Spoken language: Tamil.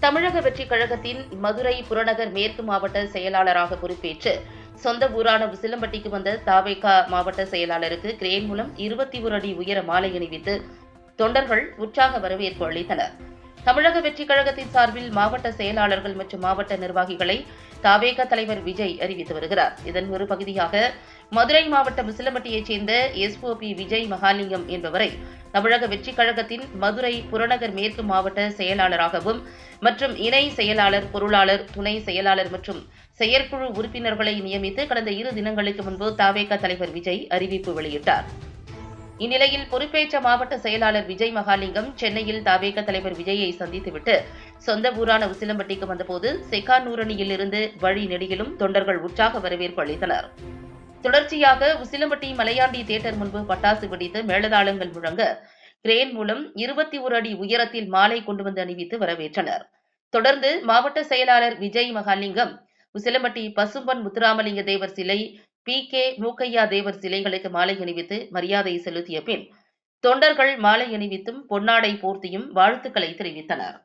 தமிழக வெற்றிக் கழகத்தின் மதுரை புறநகர் மேற்கு மாவட்ட செயலாளராக பொறுப்பேற்று சொந்த ஊரான உசிலம்பட்டிக்கு வந்த தாவேகா மாவட்ட செயலாளருக்கு கிரேன் மூலம் இருபத்தி ஒரு அடி உயர மாலை அணிவித்து தொண்டர்கள் உற்சாக வரவேற்பு அளித்தனர். தமிழக வெற்றிக் கழகத்தின் சார்பில் மாவட்ட செயலாளர்கள் மற்றும் மாவட்ட நிர்வாகிகளை தாவேக தலைவர் விஜய் அறிவித்து வருகிறார். இதன் ஒரு பகுதியாக மதுரை மாவட்டம் உசிலம்பட்டியைச் சேர்ந்த எஸ்ஓபி விஜய் மகாலிங்கம் என்பவரை தமிழக வெற்றிக் கழகத்தின் மதுரை புறநகர் மேற்கு மாவட்ட செயலாளராகவும் மற்றும் இணை செயலாளர் பொருளாளர் துணை செயலாளர் மற்றும் செயற்குழு உறுப்பினர்களை நியமித்து கடந்த இரு தினங்களுக்கு முன்பு தாவேக தலைவர் விஜய் அறிவிப்பு வெளியிட்டார். இந்நிலையில் பொறுப்பேற்ற மாவட்ட செயலாளர் விஜய் மகாலிங்கம் சென்னையில் தாவேக தலைவர் விஜயை சந்தித்துவிட்டு சொந்த ஊரான உசிலம்பட்டிக்கு வந்தபோது செக்கானூரணியில் இருந்து வழி நெடுகிலும் தொண்டர்கள் உற்சாக வரவேற்பு அளித்தனர். தொடர்ச்சியாக உசிலம்பட்டி மலையாண்டி தியேட்டர் முன்பு பட்டாசு வெடித்து மேளதாளங்கள் முழங்க கிரேன் மூலம் இருபத்தி ஒரு அடி உயரத்தில் மாலை கொண்டு வந்து அணிவித்து வரவேற்றனர். தொடர்ந்து மாவட்ட செயலாளர் விஜய் மகாலிங்கம் உசிலம்பட்டி பசும்பன் முத்துராமலிங்க தேவர் சிலை பி. கே. மூக்கையா தேவர் சிலைகளுக்கு மாலை அணிவித்து மரியாதை செலுத்திய பின் தொண்டர்கள் மாலை அணிவித்தும் பொன்னாடை போர்த்தியும் வாழ்த்துக்களை தெரிவித்தனர்.